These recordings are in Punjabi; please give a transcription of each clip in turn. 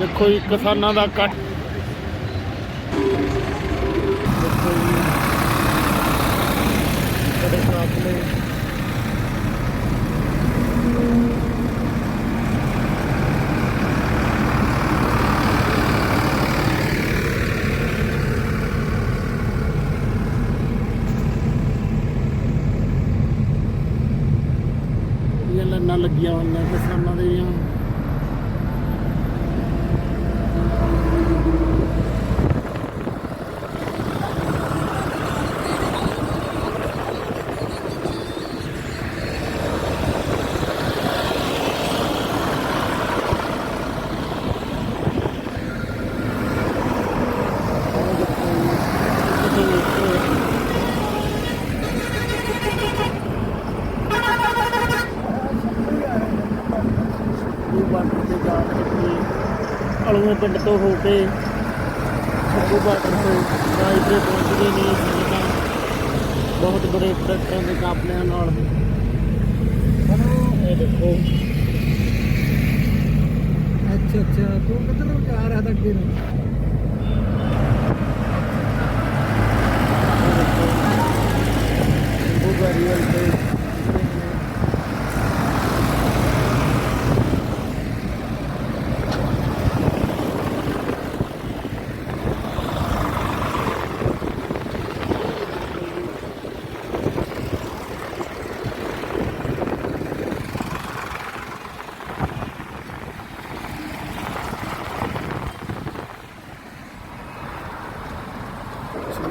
ਦੇਖੋ ਜੀ ਕਿਸਾਨਾਂ ਦਾ ਕੱਟ। ਦੇਖੋ ਜੀ ਬੜੇ ਕਾਫਲੇ ਲੱਗੀਆਂ ਹੋਈਆਂ ਕਿਸਾਨਾਂ ਦੀਆਂ। ਅਲੂਏ ਪਿੰਡ ਤੋਂ ਹੋ ਕੇ ਸੱਬੂ ਬਾਰਡਰ ਤੋਂ ਰਾਜਪੁਰੇ ਪਹੁੰਚਦੇ ਨੇ। ਸੰਗਤਾਂ ਬਹੁਤ ਬੜੇ ਟਰੈਕਟਰਾਂ ਦੇ ਕਾਪਲਿਆਂ ਨਾਲ। ਇਹ ਦੇਖੋ। ਅੱਛਾ ਅੱਛਾ। ਤੂੰ ਕਿੱਧਰ ਜਾ ਰਿਹਾ ਤਾਂ ਅੱਗੇ ਨੂੰ ਇਹ ਦੇਖੋ ਸੰਭੂ ਬੈਰੀਅਰ ਤੇ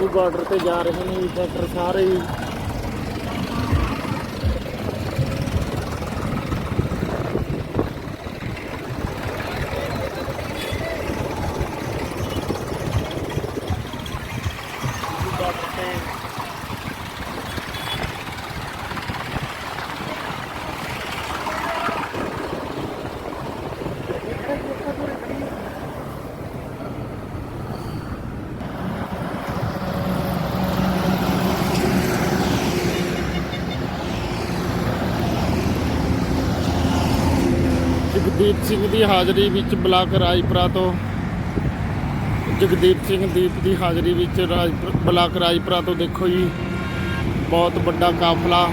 ਸੰਭੂ ਬਾਰਡਰ ਤੇ ਜਾ ਰਹੇ ਨੇ ਜੀ ਟਰੈਕਟਰ ਸਾਰੇ ਹੀ ਜਗਦੀਪ ਸਿੰਘ ਦੀ ਹਾਜ਼ਰੀ ਵਿੱਚ ਬਲਾਕ ਰਾਜਪੁਰਾ ਤੋਂ। ਜਗਦੀਪ ਸਿੰਘ ਦੀਪ ਦੀ ਹਾਜ਼ਰੀ ਵਿੱਚ ਰਾਜਪੁਰ, ਬਲਾਕ ਰਾਜਪੁਰਾ ਤੋਂ ਦੇਖੋ ਜੀ, ਬਹੁਤ ਵੱਡਾ ਕਾਫਲਾ।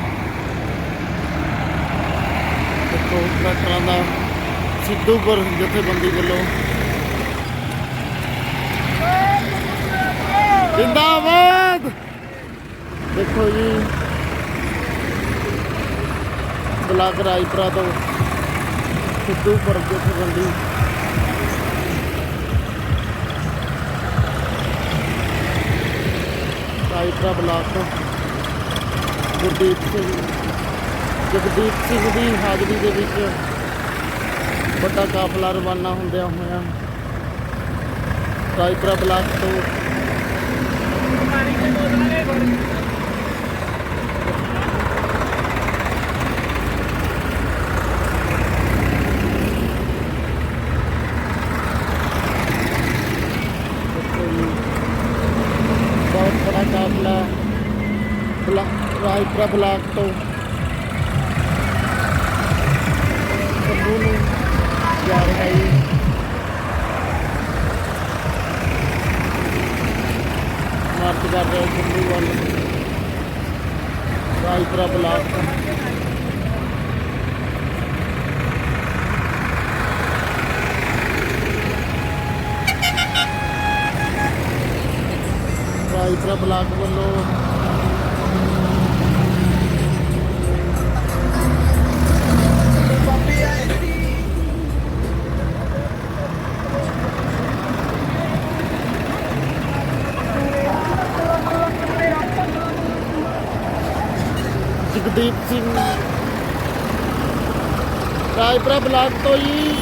ਦੇਖੋ ਟਰੈਕਟਰਾਂ ਦਾ ਸਿੱਧੂਪੁਰ ਜਥੇਬੰਦੀ ਵੱਲੋਂ। ਜਿੰਦਾਬਾਦ! ਦੇਖੋ ਜੀ, ਬਲਾਕ ਰਾਜਪੁਰਾ ਤੋਂ ਸਿੱਧੂ ਪਰ ਜਥੇਬੰਦੀ ਰਾਜਪੁਰਾ ਬਲਾਕ ਤੋਂ ਗੁਰਦੀਪ ਸਿੰਘ, ਜਗਦੀਪ ਸਿੰਘ ਦੀ ਹਾਜ਼ਰੀ ਦੇ ਵਿੱਚ ਵੱਡਾ ਕਾਫਲਾ ਰਵਾਨਾ ਹੁੰਦਿਆਂ ਹੋਇਆ ਰਾਜਪੁਰਾ ਬਲਾਕ ਤੋਂ ਦੇਖੋ ਜੀ, ਬਹੁਤ ਬੜਾ ਰਾਜਪੁਰਾ ਬਲਾਕ ਤੋਂ। ਸੰਭੂ ਨੂੰ ਜਾ ਰਿਹਾ ਹੈ ਮਾਰਚ ਕਰ ਰਿਹਾ ਸੰਭੂ ਵੱਲ। ਰਾਜਪੁਰਾ ਬਲਾਕ ਤੋਂ। ਰਾਜਪੁਰਾ ਬਲਾਕ ਵੱਲੋਂ। ਜਗਦੀਪ ਸਿੰਘ। ਰਾਜਪੁਰਾ ਬਲਾਕ ਤੋਂ ਹੀ